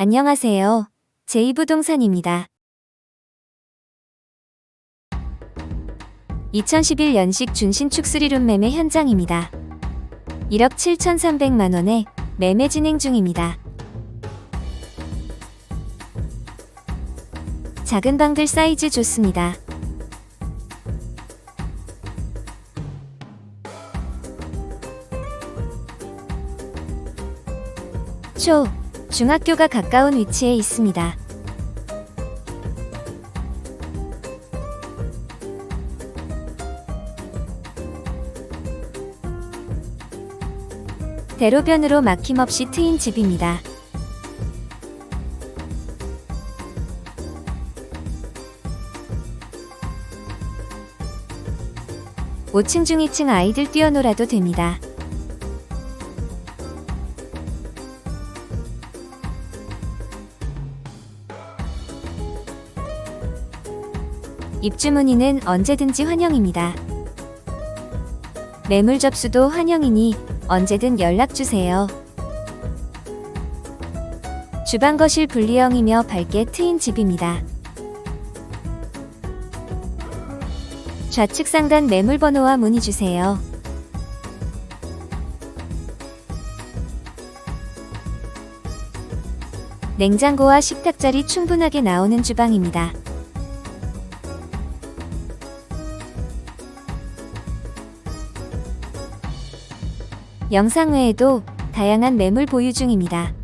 안녕하세요. 제2부동산입니다. 2011 연식 준신축 수리룸 매매 현장입니다. 1억 7,300만 원에 매매 진행 중입니다. 작은 방들 사이즈 좋습니다. 초, 중학교가 가까운 위치에 있습니다. 대로변으로 막힘없이 트인 집입니다. 오층 중 2층 아이들 뛰어놀아도 됩니다. 입주 문의는 언제든지 환영입니다. 매물 접수도 환영이니 언제든 연락 주세요. 주방 거실 분리형이며 밝게 트인 집입니다. 좌측 상단 매물 번호와 문의 주세요. 냉장고와 식탁 자리 충분하게 나오는 주방입니다. 영상 외에도 다양한 매물 보유 중입니다.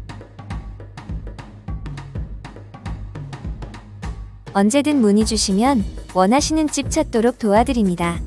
언제든 문의 주시면 원하시는 집 찾도록 도와드립니다.